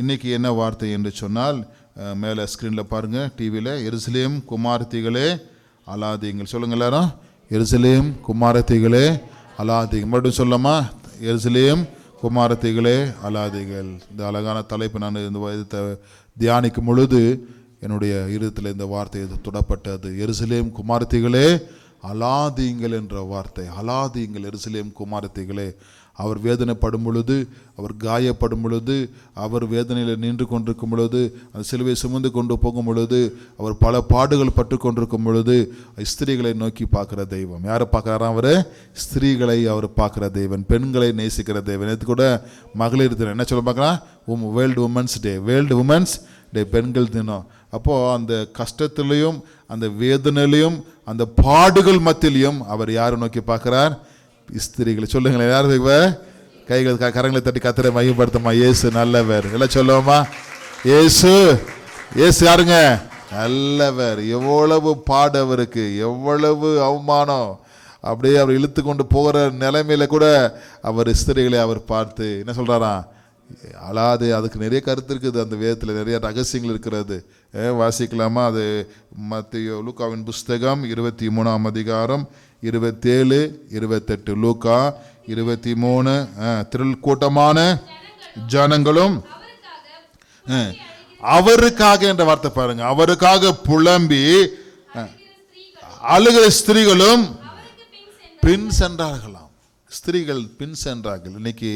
இன்னைக்கு என்ன வார்த்தை என்று சொன்னால் மேலே ஸ்க்ரீனில் பாருங்கள் டிவியில் எருசலேம் குமாரத்திகளே அலாதீங்கள். சொல்லுங்க எல்லாரும். எருசலேம் குமாரத்திகளே அலாதீங்க மறுபடியும் சொல்லமா எருசலேம் குமாரத்திகளே அலாதிகள் இந்த அழகான தலைப்பு நான் இந்த இதை தியானிக்கும் பொழுது என்னுடைய இருதத்தில் இந்த வார்த்தை இது தொடப்பட்டது. எருசலேம் குமாரத்திகளே அலாதீங்கள் என்ற வார்த்தை. அலாதீங்கள் எருசலேம் குமாரத்திகளே. அவர் வேதனைப்படும் பொழுது அவர் காயப்படும் பொழுது அவர் வேதனையில் நின்று கொண்டிருக்கும் பொழுது அந்த சிலுவை சுமந்து கொண்டு போகும் பொழுது அவர் பல பாடுகள் பட்டு கொண்டிருக்கும் பொழுது ஸ்திரீகளை நோக்கி பார்க்குற தெய்வம். யாரை பார்க்குறாராம் அவர்? ஸ்திரீகளை அவர் பார்க்குற தெய்வன் பெண்களை நேசிக்கிற தெய்வன். இது கூட மகளிர் தினம் என்ன சொல்ல பார்க்கலாம் உம் world women's day world women's day பெண்கள் தினம். அப்போது அந்த கஷ்டத்திலையும் அந்த வேதனையிலையும் அந்த பாடுகள் மத்தியிலையும் அவர் யாரை நோக்கி பார்க்குறார்? ஸ்திரீகளை சொல்லுங்களேன் யாரும் இவ? கைகள் கரங்களை தட்டி கத்திர மையப்படுத்தமா இயேசு நல்லவர். எல்லாம் சொல்லுவோமா ஏசு ஏசு யாருங்க? நல்லவர். எவ்வளவு பாடு அவருக்கு. எவ்வளவு அவமானம். அப்படியே அவர் இழுத்து கொண்டு போகிற நிலைமையில கூட அவர் ஸ்திரீகளை அவர் பார்த்து என்ன சொல்கிறாராம் அழாது அதுக்கு நிறைய கருத்து இருக்குது அந்த வேதத்தில் நிறைய ரகசியங்கள் இருக்கிறது. ஏ, வாசிக்கலாமா? அது மத்திய லூக்காவின் புஸ்தகம் இருபத்தி மூணாம் அதிகாரம் இருபத்தேழு இருபத்தெட்டு. லூக்கா இருபத்தி மூணு திரள் கூட்டமான ஜனங்களும் அவருக்காக என்ற வார்த்தை பாருங்க. அவருக்காக புலம்பி அழுகிற ஸ்திரீகளும் பின் சென்றார்களாம். ஸ்திரீகள் பின் சென்றார்கள். இன்னைக்கு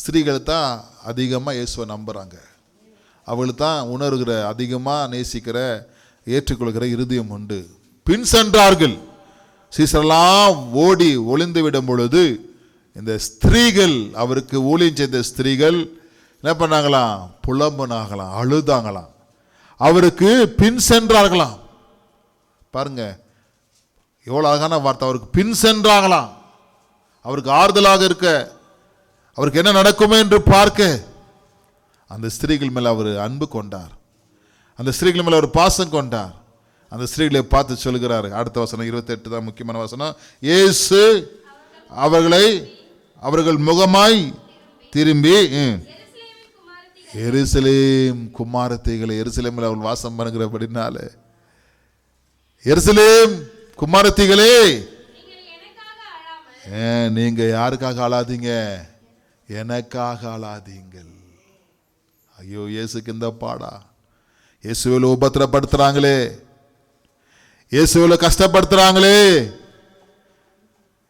ஸ்திரீகள் தான் அதிகமாக இயேசுவை நம்புகிறாங்க அவர்கள் தான் உணர்கிற அதிகமாக நேசிக்கிற ஏற்றுக்கொள்கிற இருதயம் உண்டு. பின் சென்றார்கள். சீசரெல்லாம் ஓடி ஒளிந்து விடும் பொழுது இந்த ஸ்திரீகள் அவருக்கு ஊழியம் செய்த ஸ்திரீகள் என்ன பண்ணாங்களாம்? புலம்புனாகலாம் அழுதாங்களாம். அவருக்கு பின் சென்றார்களாம். பாருங்க எவ்வளோ அழகான வார்த்தை. அவருக்கு பின் சென்றாங்களாம். அவருக்கு ஆறுதலாக இருக்க அவருக்கு என்ன நடக்குமே என்று பார்க்க. அந்த ஸ்திரீகள் மேல் அவர் அன்பு கொண்டார். அந்த ஸ்திரீகள் மேல் அவர் பாசம் கொண்டார். அந்த ஸ்திரீகளை பார்த்து சொல்கிறார். அடுத்த வசனம் இருபத்தெட்டு தான் முக்கியமான வசனம். இயேசு அவர்களை அவர்கள் முகமாய் திரும்பி எருசலேம் குமாரத்தைகளை எருசலேமில் அவள் வாசம் பண்ணுகிறபடினால. எருசலேம் குமாரத்திகளே ஏன் நீங்க யாருக்காக ஆளாதீங்க எனக்காக அழாதீங்கள் ஐயோ இயேசுக்கு இந்த பாடா. இயேசுவில் உபத்திரப்படுத்துறாங்களே. இயேசுவில் கஷ்டப்படுத்துறாங்களே.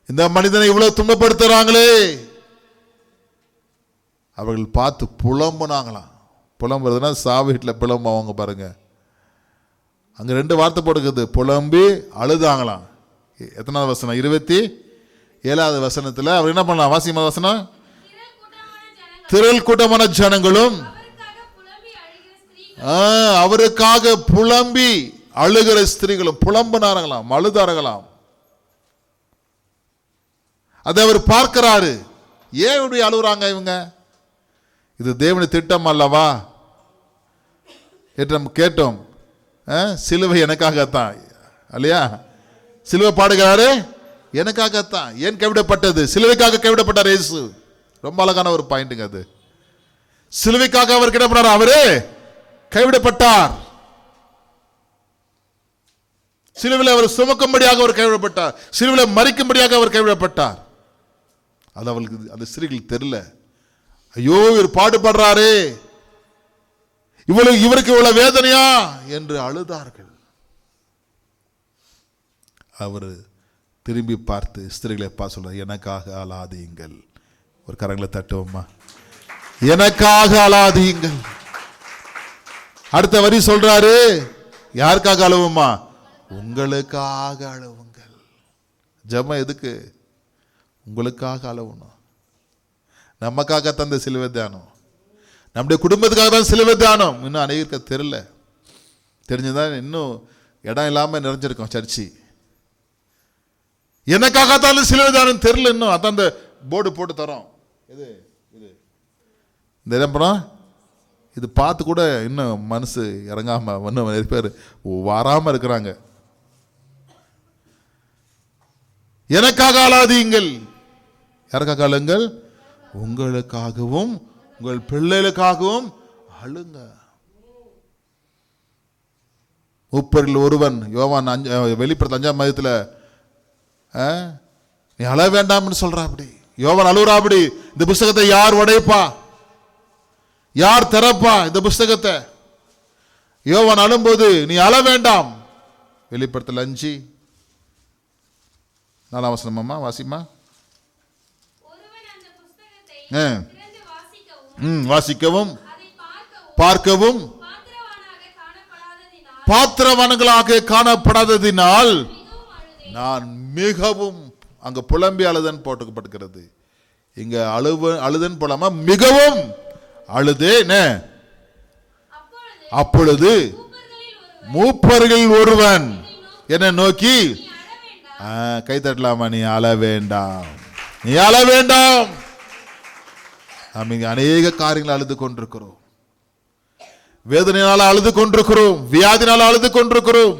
இந்த மனிதனை இவ்வளவு துன்பப்படுத்துறாங்களே. அவர்கள் பார்த்து புலம்புனாங்களாம். புலம்புறதுன்னா வீட்டில் புலம்புவாங்க பாருங்க. அங்க ரெண்டு வார்த்தை போட்டுக்குது. புலம்பி அழுதாங்களாம். எ- எத்தனாவது வசனம்? இருபத்தி ஏழாவது வசனத்தில் அவர் என்ன பண்ணலாம்? வாசிமா வசனம்? திரள் கூட்டமான ஜனங்களும் ஆ, அவருக்காக புலம்பி அழுகிற ஸ்திரீகளும் புலம்புனார்களாம் அழுதார்களாம். அதை அவர் பார்க்கிறாரு. ஏன் இப்படி அழுகுறாங்க இவங்க? இது தேவனுடைய திட்டம் அல்லவா? என்று நம்ம கேட்டோம். ஆ, சிலுவை எனக்காகத்தான். இல்லையா? சிலுவை பாடுகிறாரு எனக்காகத்தான். ஏன் கைவிடப்பட்டது? சிலுவைக்காக கைவிடப்பட்டார் இயேசு. ரொம்ப அழகான ஒரு பாயிண்ட்டுங்க அது. சிலுவைக்காக அவர் கிடப்படார் அவரு கைவிடப்பட்டார். சிலுவில் அவர் சுமக்கும்படியாக அவர் கைவிடப்பட்டார். சிலுவில் மறிக்கும்படியாக அவர் கைவிடப்பட்டார். அது அவளுக்கு அந்த ஸ்திரீகளுக்கு தெரியல. ஐயோ இவர் பாடுபடுறாரே. இவ்வளவு இவருக்கு இவ்வளவு வேதனையா? என்று அழுதார்கள். அவர் திரும்பி பார்த்து ஸ்திரீகளை பா சொல்றார் எனக்காக அழாதீங்கள். ஒரு கரங்களை தட்டுவோமா எனக்காக அழாதீங்கள். அடுத்த வரி சொல்றாரு. யாருக்காக அழுவுமா உங்களுக்காக அழுவுங்கள். ஜெபம் எதுக்கு? உங்களுக்காக அழுவணும். நமக்காக தந்த சிலுவை தியானம். நம்முடைய குடும்பத்துக்காக தான் சிலுவை தியானம். இன்னும் அநேகருக்கு தெரில தெரிஞ்சுதான் இன்னும் இடம் இல்லாமல் நிறைஞ்சிருக்கோம் சர்ச்சி. எனக்காக தான் சிலுவை தியானம் தெரில இன்னும். அதான் அந்த போர்டு போட்டு தரோம். இது இது இந்த இடம் படம் இது பார்த்து கூட இன்னும் மனசு இறங்காமல் இன்னும் நிறைய பேர் வராமல் இருக்கிறாங்க. எனக்காக ஆளாதீங்கள். யாருக்காக அழுங்கள் உங்களுக்காகவும் உங்கள் பிள்ளைகளுக்காகவும் அழுங்க முப்பரில் ஒருவன் யோவான் அஞ்சு வெளிப்படத்து அஞ்சாம் மதத்தில் நீ அழ வேண்டாம்னு சொல்கிறான் அப்படி. யோவான் அப்படி இந்த புஸ்தகத்தை யார் உடைப்பா? யார் திறப்பா இந்த புஸ்தகத்தை? யோவான் அழும்போது நீ அழ வேண்டாம். வெளிப்படத்தில் அஞ்சு. நாலாம் வசனமாம்மா வாசிக்கவும் ம் வாசிக்கவும் பார்க்கவும் பாத்திரவானாக காணப்படாததினால் நான் மிகவும் அங்கே புலம்பி அழுதன் போட்டுக்கப்பட்டுக்கிறது இங்கே அழுவ அழுதன் போலாமா? மிகவும் அழுதே அப்பொழுது அப்பொழுது மூப்பர்களில் மூப்பர்கள் ஒருவன். என்னை நோக்கி? கை தட்டலாமா? நீ அழ வேண்டாம். நீ அழ வேண்டாம். நாம் இங்கே அநேக காரியங்கள் அழுது கொண்டிருக்கிறோம். வேதனையினால் அழுது கொண்டிருக்கிறோம். வியாதினால் அழுது கொண்டிருக்கிறோம்.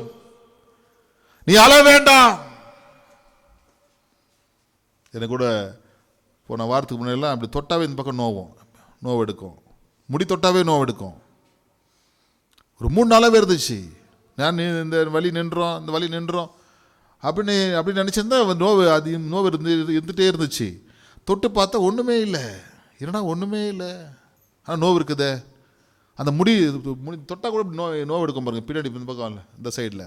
நீ அழ வேண்டாம். எனக்கு கூட போன வாரத்துக்கு முன்னாடிலாம் அப்படி தொட்டாவே இந்த பக்கம் நோவும் நோவு எடுக்கும் முடி தொட்டாவே நோவு எடுக்கும் ஒரு மூணு நாளாகவே இருந்துச்சு. நான் இந்த வலி நின்றோம் இந்த வலி நின்றோம். அப்படின்னு அப்படி நினச்சிருந்தா நோவு அது நோவு இருந்து இருந்துகிட்டே இருந்துச்சு. தொட்டு பார்த்தா ஒன்றுமே இல்லை. என்னடா ஒன்றுமே இல்லை. ஆனால் நோவு இருக்குதே. அந்த முடி முடி தொட்டால் கூட நோ நோவு எடுக்கும் பாருங்க பின்னாடி இந்த பக்கம் இல்லை இந்த சைடில்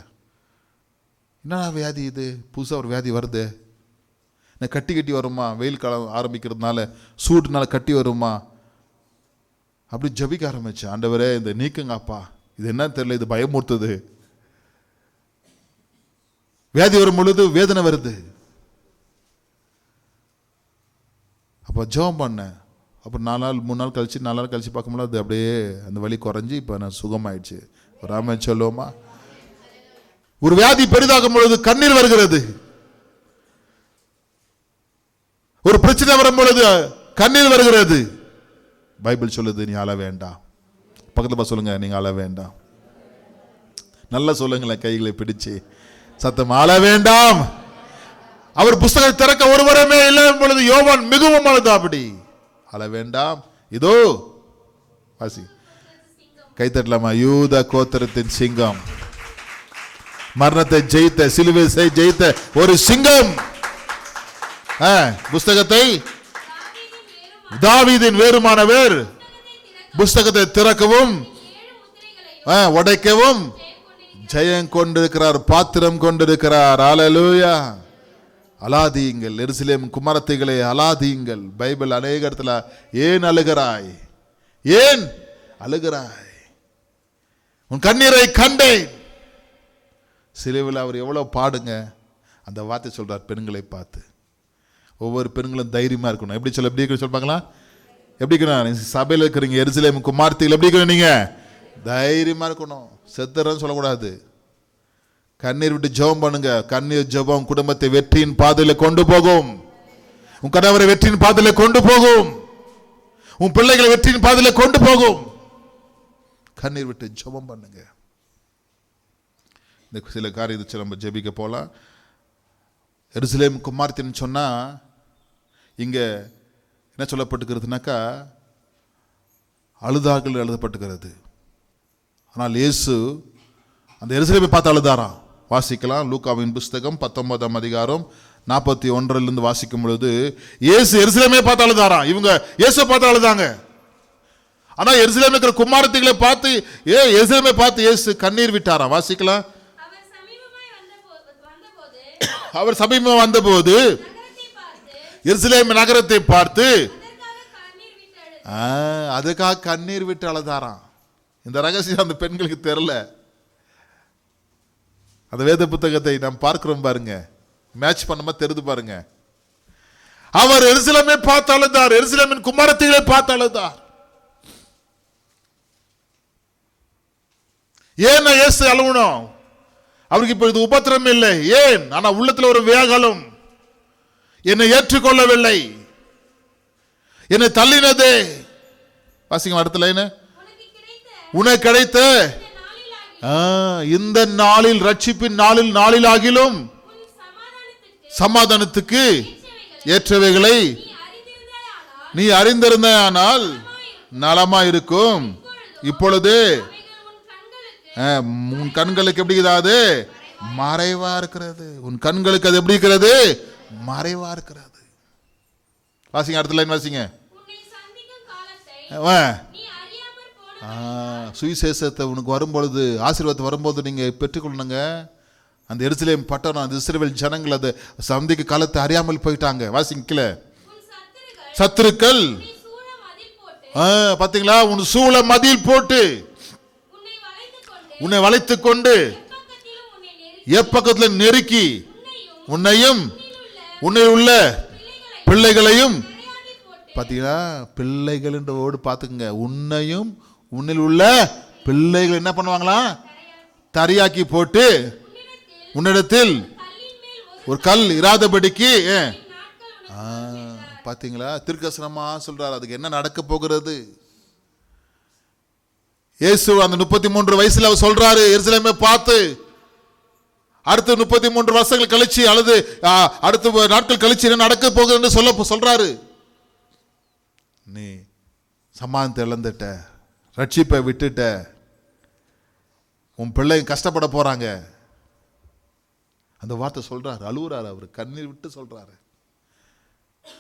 என்னடா வியாதி இது? புதுசாக ஒரு வியாதி வருது. இந்த கட்டி கட்டி வருமா? வெயில் காலம் ஆரம்பிக்கிறதுனால சூட்டுனால கட்டி வருமா? அப்படி ஜபிக்க ஆரம்பிச்சேன் ஆண்டவரே இந்த நீக்குங்கப்பா. இது என்ன தெரியல இது பயமுறுத்துது. வியாதி வரும் பொழுது வேதனை வருது. அப்போ ஜெபம் பண்ணேன். அப்புறம் நாலு நாள் மூணு நாள் கழிச்சு நாலு நாள் கழிச்சு பார்க்கும்போது அது அப்படியே அந்த வலி குறைஞ்சி இப்போ நான் சுகமாயிடுச்சு. ஒரு சொல்லுவோமா? ஒரு வியாதி பெரிதாகும் பொழுது கண்ணீர் வருகிறது. ஒரு பிரச்சனை வரும் பொழுது கண்ணீர் வருகிறது. பைபிள் சொல்லுது நீ அழ வேண்டாம். பக்கத்துல பா சொல்லுங்க நீங்க அழ வேண்டாம். நல்லா சொல்லுங்களேன் கைகளை பிடிச்சு. சத்தம் அழ வேண்டாம். அவர் புஸ்தகம் திறக்க ஒருவருமே இல்லை பொழுது யோவான் மிகவும் அழுதா அப்படி அழ வேண்டாம். இதோ வாசி. கைத்தட்டலாமா? யூத கோத்திரத்தின் சிங்கம். மரணத்தை ஜெயித்த சிலுவை ஜெயித்த ஒரு சிங்கம். புஸ்தகத்தை தாவீதின் வேறுமானவர் புஸ்தகத்தை திறக்கவும் ஆ, உடைக்கவும். ஜெயம் கொண்டிருக்கிறார் பாத்திரம் கொண்டிருக்கிறார். அலலூயா அலாதியுங்கள் எருசலேம் குமாரத்தைகளே அலாதியுங்கள் பைபிள் அநேக இடத்துல ஏன் அழுகிறாய்? ஏன் அழுகிறாய்? உன் கண்ணீரை கண்டேன். சிலுவில் அவர் எவ்வளோ பாடுங்க. அந்த வார்த்தை சொல்றார் பெண்களை பார்த்து. ஒவ்வொரு பெண்களும் தைரியமாக இருக்கணும். எப்படி சொல்ல எப்படி சொல்லுவாங்களா எப்படி இருக்கணும் சபையில் இருக்கிறீங்க எரிசிலேம் குமார்த்திகள் எப்படி இருக்கணும் நீங்கள் தைரியமாக இருக்கணும். செத்துறன்னு சொல்லக்கூடாது. கண்ணீர் விட்டு ஜெபம் பண்ணுங்க. கண்ணீர் ஜெபம் குடும்பத்தை வெற்றியின் பாதையில் கொண்டு போகும். உன் கணவரை வெற்றியின் பாதையில் கொண்டு போகும். உன் பிள்ளைகளை வெற்றியின் பாதையில் கொண்டு போகும். கண்ணீர் விட்டு ஜெபம் பண்ணுங்க. இந்த சில காரியத்தை நம்ம ஜெபிக்க போகலாம் எருசலேம் குமார்த்தின்னு சொன்னால் இங்க என்ன சொல்லப்பட்டுக்கிறதுனாக்கா அழுதார்கள் எழுதப்பட்டுகிறது ஆனால் இயேசு அந்த எருசலேமை பார்த்து அழுதாராம். வாசிக்கலாம் லூக்காவின் புஸ்தகம் பத்தொன்பதாம் அதிகாரம் நாற்பத்தி ஒன்றிலிருந்து வாசிக்கும் பொழுது இயேசு எருசலேமே பார்த்து அழுதாராம். இவங்க இயேசு பார்த்து அழுதாங்க. ஆனா எருசலேம் இருக்கிற குமாரத்திகளை பார்த்து ஏ எருசலேமை பார்த்து இயேசு கண்ணீர் விட்டாராம். வாசிக்கலாம். அவர் வந்தபோ- வந்தபோது அவர் சமீபம் வந்தபோது நகரத்தை பார்த்து எருசலேம் நகரத்தை பார்த்து அதுக்காக கண்ணீர் விட்டு அழுதாராம். இந்த ரகசியம் அந்த பெண்களுக்கு தெரில அந்த வேத புத்தகத்தை நாம் பார்க்கிறோம் பாருங்க. மேட்ச் பண்ணமா தெரிந்து பாருங்க. அவர் எருசலேமை பார்த்து அழுதார். எருசலேமின் குமாரத்திகளை பார்த்து அழுதார். ஏன் இயேசு அழுவணும் அவருக்கு இப்ப இது உபத்திரம் இல்லை. ஏன்? ஆனா உள்ளத்துல ஒரு வேகலும் என்னை ஏற்றுக்கொள்ளவில்லை. என்னை தள்ளினதே. வாசிங்க அடுத்த லைனு உனக்கு கிடைத்த. இந்த நாளில் ரட்சிப்பின் நாளில் நாளில் ஆகிலும் சமாதானத்துக்கு ஏற்றவைகளை நீ அறிந்திருந்தாயானால் நலமா இருக்கும் இப்பொழுது உன் கண்களுக்கு எப்படி இதாவது மறைவா இருக்கிறது. உன் கண்களுக்கு அது எப்படி இருக்கிறது? மறைவா இருக்கிறது வாசிங்க அடுத்த லைன் வாசிங்க. சுவிசேஷத்தை உனக்கு வரும்பொழுது ஆசீர்வாதத்தை வரும்போது நீங்கள் பெற்றுக்கொள்ளுங்க. அந்த எருசலேம் பட்டணம் அந்த இஸ்ரேல் ஜனங்கள் அது சந்திக்கு காலத்தை அறியாமல் போயிட்டாங்க. வாசிங்க கீழே. சத்துருக்கள். பாத்தீங்களா? உன் சூழ மதில் போட்டு. உன்னை வளைத்து கொண்டு எப்பக்கத்தில் நெருக்கி. உன்னையும் உன்னை உன்னில் உள்ள பிள்ளைகளையும் பார்த்தீங்கன்னா போட்டு பார்த்தீங்களா ஓடு பார்த்துக்குங்க. உன்னையும் உன்னில் உள்ள பிள்ளைகள் என்ன பண்ணுவாங்களாம் தரியாக்கி போட்டு உன்னிடத்தில் ஒரு கல் இராதபடிக்கு பார்த்தீங்களா திருக்கசனமாக சொல்கிறார் ஆ, அதுக்கு என்ன நடக்க போகிறது? இயேசு அந்த முப்பத்தி மூன்று வயசில் அவர் சொல்கிறாரு எரிசலமே பார்த்து அடுத்த முப்பத்தி மூன்று வருஷங்கள் கழிச்சு அல்லது ஆ, அடுத்த நாட்கள் கழிச்சு என்ன நடக்க போகுதுன்னு சொல்ல சொல்றாரு. நீ சமாதானத்தை இழந்துட்ட ரட்சிப்பை விட்டுட்ட உன் பிள்ளைங்க கஷ்டப்பட போறாங்க. அந்த வார்த்தை சொல்றாரு அழுவுறாரு அவர் கண்ணீர் விட்டு சொல்றாரு.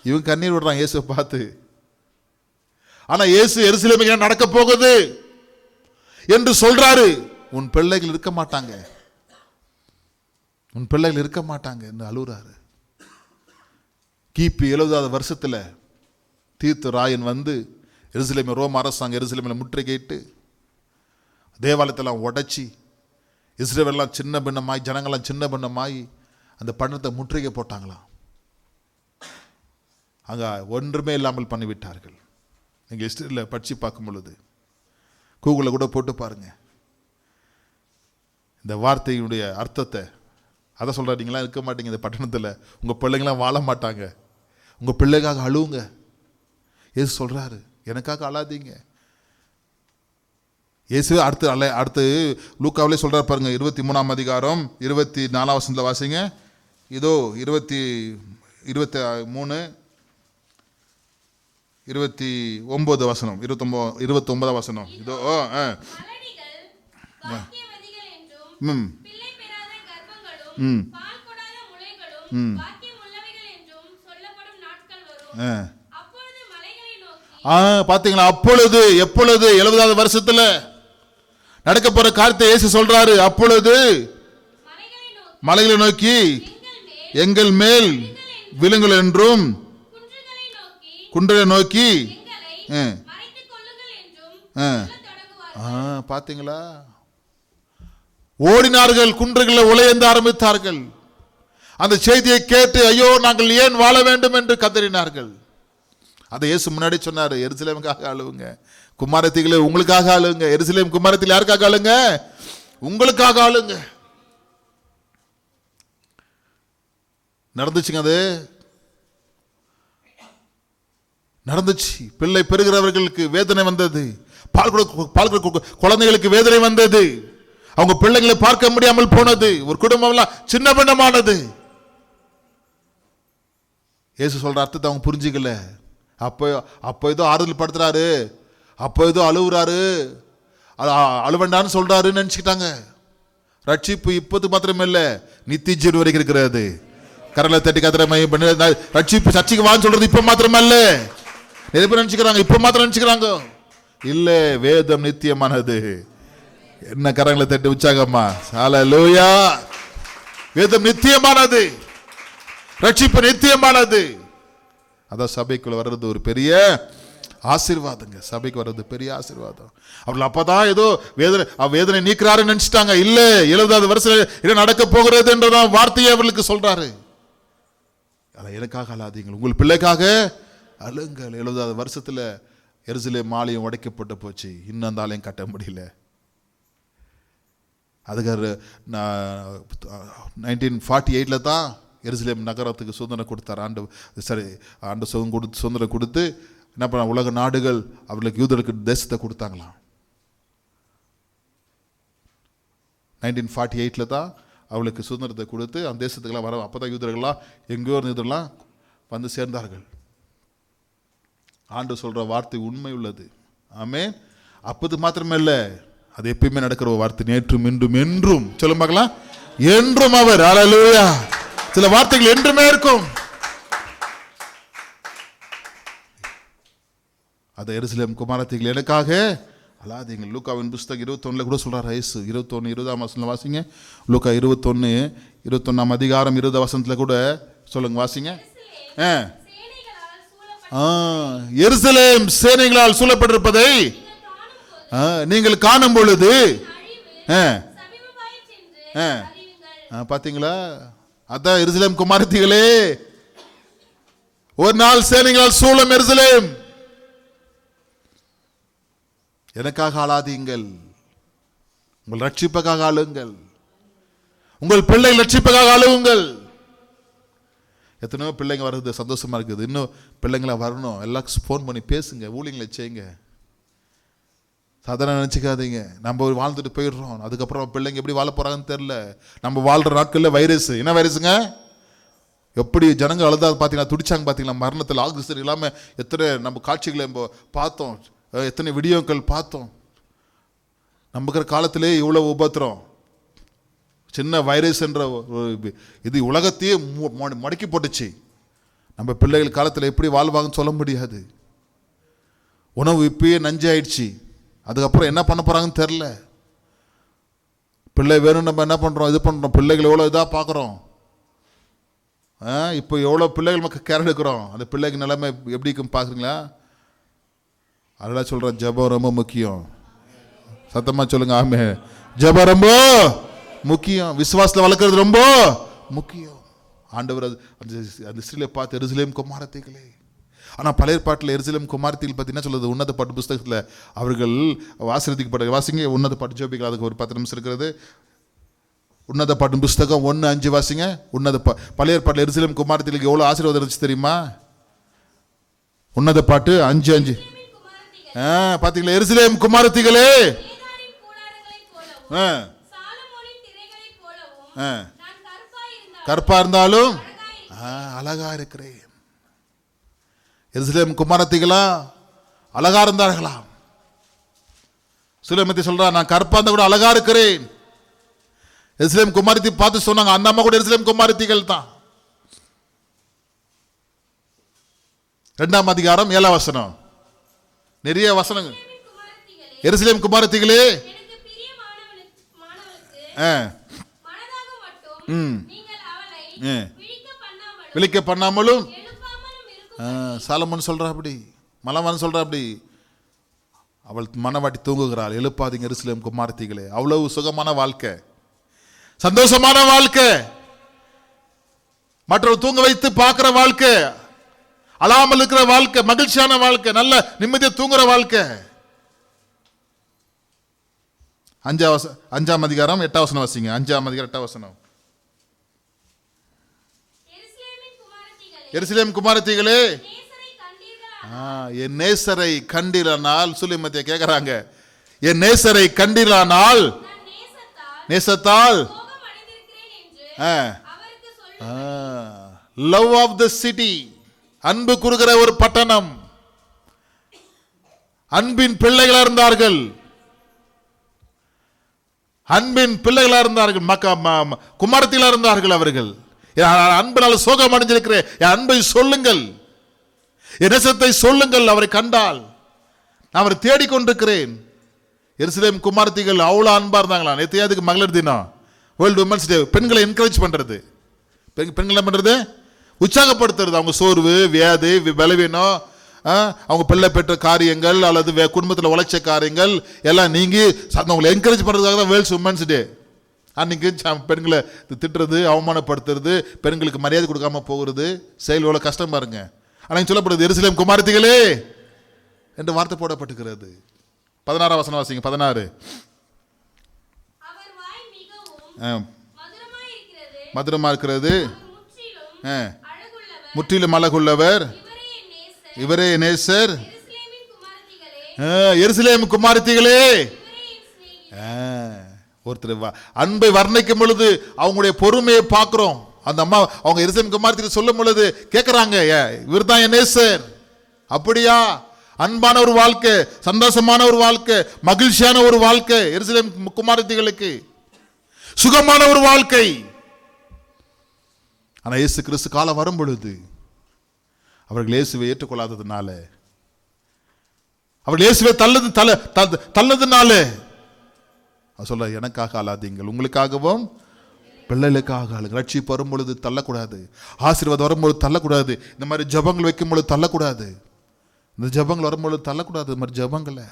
இவன் கண்ணீர் விடுறான் இயேசு பார்த்து. ஆனா இயேசு எரிசிலமைக்கு நடக்க போகுது? என்று சொல்றாரு. உன் பிள்ளைகள் இருக்க மாட்டாங்க. உன் பிள்ளைகள் இருக்க மாட்டாங்க என்று அழுகுறாரு. கிபி எழுபதாவது வருஷத்தில் தீர்த்து ராயன் வந்து எருசலேமை ரோம அரசாங்கம் எருசலேமில் முற்றுகையிட்டு தேவாலயத்தெல்லாம் உடைச்சி இஸ்ரேவெல்லாம் சின்ன பின்னமாய் ஜனங்கள்லாம் சின்ன பின்னமாய் அந்த பணத்தை முற்றுகை போட்டாங்களாம். அங்கே ஒன்றுமே இல்லாமல் பண்ணிவிட்டார்கள். நீங்கள் ஹிஸ்டரியில் படித்து பார்க்கும் பொழுது கூகுளில் கூட போட்டு பாருங்கள் இந்த வார்த்தையினுடைய அர்த்தத்தை அதை சொல்கிறீங்களா இருக்க மாட்டீங்க இந்த பட்டணத்தில். உங்கள் பிள்ளைங்களாம் வாழ மாட்டாங்க. உங்கள் பிள்ளைக்காக அழுவுங்க. ஏசு சொல்கிறாரு எனக்காக அழாதீங்க. இயேசு அடுத்து அல்ல அடுத்து லூக்காவிலே சொல்றார் பாருங்க இருபத்தி மூணாம் அதிகாரம் இருபத்தி நாலாம் வசனத்தில் வாசிங்க. இதோ இருபத்தி இருபத்தி மூணு இருபத்தி ஒன்பது வசனம் இருபத்தொம்பது இருபத்தி ஒன்பதாம் வசனம். இதோ ஆ, ம். ஆ. அப்பொழுது பார்த்தீங்களா எப்பொழுது? எழுபதாவது வருஷத்துல நடக்க போற காரியத்தை இயேசு சொல்றாரு. அப்பொழுது மலைகளை நோக்கி எங்கள் மேல் விழுங்கள் என்றும் குன்றலை நோக்கி எங்களை ஆ. மறைத்துக் கொள்ளுங்கள் என்றும் ஆ. சொல்லத் தொடங்குவார் ஆ பாத்தீங்களா ஓடினார்கள் குன்றுகளை உலையந்து ஆரம்பித்தார்கள். அந்த செய்தியை கேட்டு ஐயோ நாங்கள் ஏன் வாழ வேண்டும் என்று கதறினார்கள். அதை இயேசு முன்னாடி சொன்னார் எருசலேமுக்காக அழுவுங்க. குமாரத்திகளே உங்களுக்காக ஆளுங்க எருசலேம் குமாரத்தில் யாருக்காக ஆளுங்க உங்களுக்காக ஆளுங்க நடந்துச்சுங்க அது? நடந்துச்சு. பிள்ளை பெறுகிறவர்களுக்கு வேதனை வந்தது. பால் பால் குழந்தைகளுக்கு வேதனை வந்தது. அவங்க பிள்ளைங்களை பார்க்க முடியாமல் போனது. ஒரு குடும்பம்லாம் சின்ன பின்னமானது இயேசு சொல்ற அர்த்தத்தை அவங்க புரிஞ்சுக்கல. அப்போ அப்போ ஏதோ ஆறுதல் படுத்துறாரு. அப்போ ஏதோ அழுவுறாரு. அழுவண்டான்னு சொல்றாருன்னு நினச்சிக்கிட்டாங்க. ரட்சிப்பு இப்போது மாத்திரமே இல்லை நித்தி ஜீவன் வரைக்கும் இருக்கிறது. கரலை தட்டி கத்திர மையம் பண்ணி ரட்சிப்பு சர்ச்சைக்கு வான்னு சொல்றது இப்போ மாத்திரமல்ல. நிறைய பேர் நினச்சிக்கிறாங்க இப்போ மாத்திரம் நினச்சிக்கிறாங்க. இல்லை வேதம் நித்தியமானது. என்ன கரங்களை தட்டி உற்சாகம்மா லூயா வேதம் நித்தியமானது. ரட்சிப்பு நித்தியமானது. அதான் சபைக்குள்ள வர்றது ஒரு பெரிய ஆசீர்வாதங்க. சபைக்கு வர்றது பெரிய ஆசீர்வாதம். அவர்கள் அப்பதான் ஏதோ வேதனை வேதனை நீக்கிறாருன்னு நினைச்சிட்டாங்க. இல்ல எழுபதாவது வருஷம் என்ன நடக்க போகிறது என்றதான் வார்த்தையை அவர்களுக்கு சொல்றாரு. ஆனால் எனக்காக அழாதீங்கள். உங்கள் பிள்ளைக்காக அழுங்கள். எழுபதாவது வருஷத்துல எரிசிலே மாலையும் உடைக்கப்பட்டு போச்சு. இன்னும் அந்த ஆலயம் கட்ட முடியல. அதுக்கு நைன்டீன் ஃபார்ட்டி எயிட்டில் தான் எருசலேம் நகரத்துக்கு சுதந்திரம் கொடுத்தார். ஆண்டு சரி ஆண்டு சுதந்திரம் கொடுத்து சுதந்திரம் கொடுத்து என்ன பண்ண உலக நாடுகள் அவர்களுக்கு யூதர்களுக்கு தேசத்தை கொடுத்தாங்களாம். நைன்டீன் ஃபார்ட்டி எயிட்டில் தான் அவளுக்கு சுதந்திரத்தை கொடுத்து அந்த தேசத்துக்கெல்லாம் வர அப்போ தான் யூதர்கள்லாம் எங்கேயோ இருந்த வந்து சேர்ந்தார்கள். ஆண்டு சொல்கிற வார்த்தை உண்மை உள்ளது. ஆமே அப்போது மாத்திரமே இல்லை. அது எப்பயுமே நடக்கிற ஒரு வார்த்தை நேற்றும் இன்றும் என்றும். சொல்லும் பார்க்கலாம்? என்றும் அவர். அலலுயா சில வார்த்தைகள் என்றுமே இருக்கும். அதை எருசலேம் குமாரத்திகள் எனக்காக அல்லாதீங்க லூக்காவின் புஸ்தகம் இருபத்தொன்னுல கூட சொல்றார் ஐசு. இருபத்தொன்று இருபதாம் வசனத்தில் வாசிங்க. லூக்கா இருபத்தொன்று இருபத்தொன்னாம் அதிகாரம் இருபது வசனத்தில் கூட சொல்லுங்க வாசிங்க. ஆ. ஆ, எருசலேம் சேனைகளால் சூழப்பட்டிருப்பதை நீங்கள் ஆ, நீங்கள் காணும் பொழுது பார்த்தீங்களா ஆ, ஆ. ஆ, அதான் எருசலேம் குமாரத்திகளே. ஒரு நாள் சேனைகளால் சூழம் எருசலேம். எனக்காக ஆளாதீங்கள். உங்கள் ரட்சிப்பக்காக ஆளுங்கள். உங்கள் பிள்ளை ரட்சிப்புக்காக ஆளுங்கள். எத்தனையோ பிள்ளைங்க வருது சந்தோஷமா இருக்குது. இன்னும் பிள்ளைங்களா வரணும். எல்லாருக்கும் ஃபோன் பண்ணி பேசுங்க ஊழியங்களை செய்யுங்க. சாதாரண நினச்சிக்காதீங்க. நம்ம ஒரு வாழ்ந்துட்டு போயிடுறோம். அதுக்கப்புறம் பிள்ளைங்க எப்படி வாழ போகிறாங்கன்னு தெரில நம்ம வாழ்கிற நாட்களில் வைரஸ் என்ன வைரஸுங்க எப்படி ஜனங்கள் அழுதா பார்த்தீங்கன்னா துடிச்சாங்க பார்த்தீங்களா மரணத்தில் ஆக்சிஜன் இல்லாமல் எத்தனை நம்ம காட்சிகளை நம்ம பார்த்தோம். எத்தனை வீடியோக்கள் பார்த்தோம். நம்ம இருக்கிற காலத்திலே இவ்வளோ உபத்திரம். சின்ன வைரஸ் என்ற ஒரு இது உலகத்தையே மு- மடக்கி போட்டுச்சு. நம்ம பிள்ளைகள் காலத்தில் எப்படி வாழ்வாங்கன்னு சொல்ல முடியாது. உணவு இப்பயே நஞ்சாயிடுச்சு அதுக்கப்புறம் என்ன பண்ண போகிறாங்கன்னு தெரில பிள்ளை வேணும் நம்ம என்ன பண்ணுறோம் இது பண்ணுறோம் பிள்ளைகள் எவ்வளோ இதாக பார்க்குறோம் ஆ இப்போ எவ்வளோ பிள்ளைகள் மக்கள் கேர் எடுக்கிறோம்? அந்த பிள்ளைக்கு நிலைமை எப்படி இருக்குன்னு பார்க்குறீங்களா அதெல்லாம் சொல்கிறேன் ஜெபம் ரொம்ப முக்கியம். சத்தமாக சொல்லுங்கள் ஆமே. ஜபம் ரொம்ப முக்கியம். விசுவாசத்தில் வளர்க்குறது ரொம்ப முக்கியம். ஆண்டவர் அது அந்த அந்த ஸ்ரீலை பார்த்து எருசலேம் குமாரத்தைகளே ஆனால் பழைய பாட்டில் எரிசிலம் குமார்த்தியில் பார்த்தீங்கன்னா சொல்லுது உன்னத பாட்டு புஸ்தகத்தில் அவர்கள் ஆசிரியத்துக்கு வாசிங்க உன்னத பாட்டு ஜோபிகள் அதுக்கு ஒரு பத்து நிமிஷம் இருக்கிறது. உன்னத பாட்டு புஸ்தகம் ஒன்று அஞ்சு வாசிங்க. உன்னத ப பழைய பாட்டில் எரிசிலம் குமாரத்திகளுக்கு எவ்வளோ ஆசீர்வாதம் இருந்துச்சு தெரியுமா? உன்னத பாட்டு அஞ்சு அஞ்சு. ஆ பார்த்தீங்களா எரிசிலேம் குமாரத்திகளே! ஆ. ஆ. நான் இருந்தாலும் கருப்பா இருந்தாலும் அழகா இருக்கிறேன். எருசலேம் குமாரத்திகளா? அழகா இருந்தார்களா? சுலைமத்தி சொல்றா நான் கருப்பா இருந்தா கூட அழகா இருக்கிறேன். எருசலேம் குமாரத்தி பார்த்து சொன்னாங்க அந்த அம்மா கூட எருசலேம் குமாரத்திகள் தான். ரெண்டாம் அதிகாரம் ஏழாம் வசனம். நிறைய வசனங்கள். எருசலேம் குமாரத்திகளே. விழிக்க பண்ணாமலும் சாலமன் சொல்கிறா அப்படி. மலமன் சொல்கிறா அப்படி. அவள் மனவாட்டி தூங்குகிறாள். எழுப்பாதீங்க எருசலேம் குமார்த்திகளே. அவ்வளவு சுகமான வாழ்க்கை. சந்தோஷமான வாழ்க்கை. மற்றவர் தூங்க வைத்து பார்க்குற வாழ்க்கை. அழாமல் இருக்கிற வாழ்க்கை. மகிழ்ச்சியான வாழ்க்கை. நல்ல நிம்மதியாக தூங்குற வாழ்க்கை. அஞ்சாம் அஞ்சாம் அதிகாரம் எட்டாவசனம் வசிங்க. அஞ்சாம் அதிகாரம் எட்டாவசனம் வசனம் எருசலேமின் குமாரத்திகளே எருசலேம் குமாரத்திகளே. என் நேசரை கண்டிரானால் சுலிமத்திய கேட்குறாங்க என் நேசரை கண்டிரானால். நேசத்தால் லவ் ஆஃப் த சிட்டி அன்பு குறுகிற ஒரு பட்டணம். அன்பின் பிள்ளைகளா இருந்தார்கள். அன்பின் பிள்ளைகளா இருந்தார்கள். மக்க ம- ம- குமாரத்திலா இருந்தார்கள் அவர்கள். அன்பனால் சோகம் அடைஞ்சிருக்கிறேன் என் அன்பை சொல்லுங்கள். என் நேசத்தை சொல்லுங்கள் அவரை கண்டால். நான் அவரை தேடிக்கொண்டிருக்கிறேன். எருசலேம் குமார்த்திகள் அவ்வளோ அன்பாக இருந்தாங்களா? நேற்று அதுக்கு மகளிர் தினம்? வேர்ல்டு உமன்ஸ் டே பெண்களை என்கரேஜ் பண்ணுறது பெண் பெண்கள் என்ன பண்ணுறது உற்சாகப்படுத்துறது. அவங்க சோர்வு வியாதி பலவீனம் அவங்க பிள்ளை பெற்ற காரியங்கள் அல்லது வே- குடும்பத்தில் உழைச்ச காரியங்கள் எல்லாம் நீங்கி ச- அவங்களை என்கரேஜ் பண்ணுறதுக்காக தான் வேர்ல்ட்ஸ் உமன்ஸ் டே அன்னைக்கு ச- பெண்களை திட்டுறது அவமானப்படுத்துறது பெண்களுக்கு மரியாதை கொடுக்காம போகிறது செயல் எவ்வளோ கஷ்டம் பாருங்க. ஆனால் சொல்லப்படுது எருசலேம் குமாரத்திகளே! என்று வார்த்தை போடப்பட்டுகிறது பதினாறாம் வசனம் வாசிங்க பதினாறு. மதுரமாய் இருக்கிறது. முற்றிலும் அழகுள்ளவர். இவரே நேசர். எருசலேம் குமாரத்திகளே! ஆ, ஒருத்தர் வ- அன்பை வர்ணிக்கும் பொழுது அவங்களுடைய பொறுமையை பார்க்குறோம். அந்த அம்மா அவங்க எரிசன் குமாரத்திகள் சொல்லும் பொழுது கேட்குறாங்க இவர் தான் என் நேசர். அப்படியா? அன்பான ஒரு வாழ்க்கை சந்தோஷமான ஒரு வாழ்க்கை மகிழ்ச்சியான ஒரு வாழ்க்கை எருசலேம் குமாரத்திகளுக்கு. சுகமான ஒரு வாழ்க்கை. ஆனா இயேசு கிறிஸ்து காலம் வரும் பொழுது அவர்கள் இயேசுவை ஏற்றுக்கொள்ளாததுனால அவர்கள் இயேசுவை தள்ளது தள்ள தள்ள- தள்ளதுனால சொல்ல எனக்காக அழாதீங்கள். உங்களுக்காகவும் பிள்ளைகளுக்காக அழுங்க ரட்சிப்பு வரும் பொழுது தள்ளக்கூடாது. ஆசீர்வாதம் வரும்பொழுது தள்ளக்கூடாது. இந்த மாதிரி ஜபங்கள் வைக்கும் பொழுது தள்ளக்கூடாது. இந்த ஜபங்கள் வரும்பொழுது தள்ளக்கூடாது. இந்த மாதிரி ஜபங்களை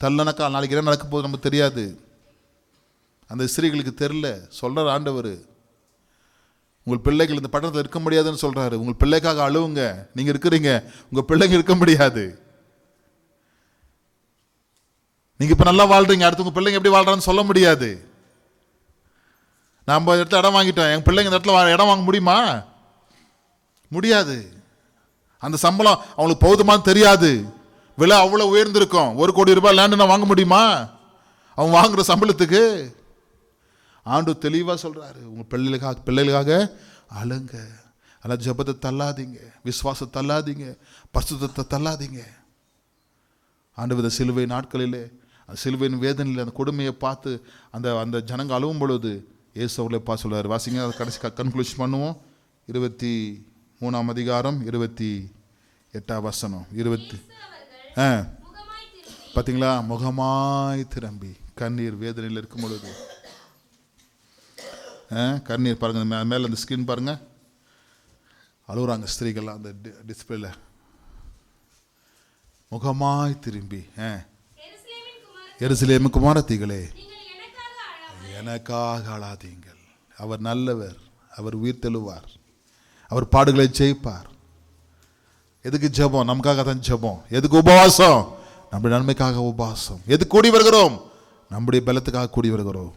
தள்ளனக்கா நாளைக்கு என்ன நடக்க போகுது நமக்கு தெரியாது. அந்த ஸ்திரீகளுக்கு தெரில சொல்கிறார் ஆண்டவர். உங்கள் பிள்ளைகள் இந்த பட்டணத்தில் இருக்க முடியாதுன்னு சொல்கிறாரு உங்கள் பிள்ளைக்காக அழுவுங்க. நீங்கள் இருக்கிறீங்க. உங்கள் பிள்ளைங்க இருக்க முடியாது. நீங்க இப்ப நல்லா வாழ்றீங்க அடுத்து உங்க பிள்ளைங்க எப்படி வாழ்றான்னு சொல்ல முடியாது. நான் ஐம்பது இடத்துல இடம் வாங்கிட்டோம் என் பிள்ளைங்க இந்த இடத்துல இடம் வாங்க முடியுமா? முடியாது. அந்த சம்பளம் அவங்களுக்கு போதுமானு தெரியாது. விலை அவ்வளோ உயர்ந்திருக்கும். ஒரு கோடி ரூபாய் லேண்டு நான் வாங்க முடியுமா? அவன் வாங்குற சம்பளத்துக்கு. ஆண்டு தெளிவாக சொல்கிறாரு உங்கள் பிள்ளைகளுக்காக பிள்ளைகளுக்காக அழுங்க. ஆனால் ஜெபத்தை தள்ளாதீங்க. விசுவாசத்தை தள்ளாதீங்க. பரிசுத்தத்தை தள்ளாதீங்க. ஆண்டு வித சிலுவை நாட்களிலே சிலுவையின் வேதனையில் அந்த கொடுமையை பார்த்து அந்த அந்த ஜனங்க அழுவும் பொழுது இயேசு அவர்களை பா சொல்கிறார் வாசிங்க அதை கடைசி கன்க்ளூஷன் பண்ணுவோம். இருபத்தி மூணாம் அதிகாரம் இருபத்தி எட்டாம் வசனம் இருபத்தி ஆ. பார்த்தீங்களா முகமாய் திரும்பி. கண்ணீர் வேதனையில் இருக்கும் பொழுது. ஆ, கண்ணீர் பாருங்கள் மே மேலே அந்த ஸ்க்ரீன் பாருங்கள் அழுகுறாங்க ஸ்திரீகள்லாம் அந்த டிஸ்பிளேல முகமாய் திரும்பி ஆ. எருசலேமு குமாரத்திகளே எனக்காக அழாதீங்கள் அவர் நல்லவர். அவர் உயிர் தெழுவார். அவர் பாடுகளை ஜெயிப்பார். எதுக்கு ஜெபம்? நமக்காக தான் ஜெபம். எதுக்கு உபவாசம்? நம்முடைய நன்மைக்காக உபவாசம். எதுக்கு கூடி வருகிறோம்? நம்முடைய பலத்துக்காக கூடி வருகிறோம்.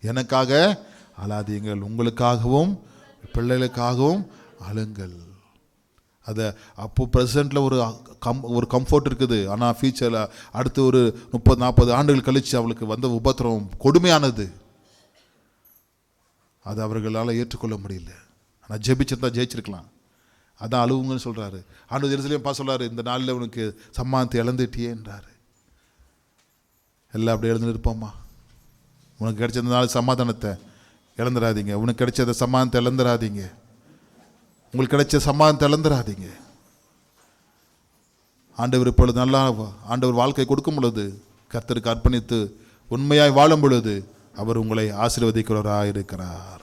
எனக்காக அழாதீங்கள் உங்களுக்காகவும் பிள்ளைகளுக்காகவும் அழுங்கள் அதை அப்போது ப்ரெசண்ட்டில் ஒரு கம் ஒரு கம்ஃபர்ட் இருக்குது. ஆனால் ஃபியூச்சரில் அடுத்து ஒரு முப்பது நாற்பது ஆண்டுகள் கழித்து அவளுக்கு வந்த உபத்திரம் கொடுமையானது. அது அவர்களால் ஏற்றுக்கொள்ள முடியல. ஆனால் ஜெபிச்சிருந்தா ஜெயிச்சிருக்கலாம். அதான் அழுவுங்கன்னு சொல்கிறாரு ஆண்டு எருசலேம் பா சொல்கிறாரு இந்த நாளில் உனக்கு சம்மானத்தை இழந்துட்டியேன்றாரு எல்லாம் அப்படி இழந்துட்டு இருப்போம்மா. உனக்கு கிடைச்ச இந்த நாள் சமாதானத்தை இழந்துடாதீங்க. உனக்கு கிடைச்ச சமாதானத்தை இழந்துடாதீங்க. உங்களுக்கு கிடைச்ச சமாதானத்தை இழந்துடாதீங்க ஆண்டவர் இப்பொழுது நல்லா ஆண்டவர் வாழ்க்கை கொடுக்கும் பொழுது கர்த்தருக்கு அர்ப்பணித்து உண்மையாய் வாழும் பொழுது அவர் உங்களை ஆசீர்வதிக்கிறவராக இருக்கிறார்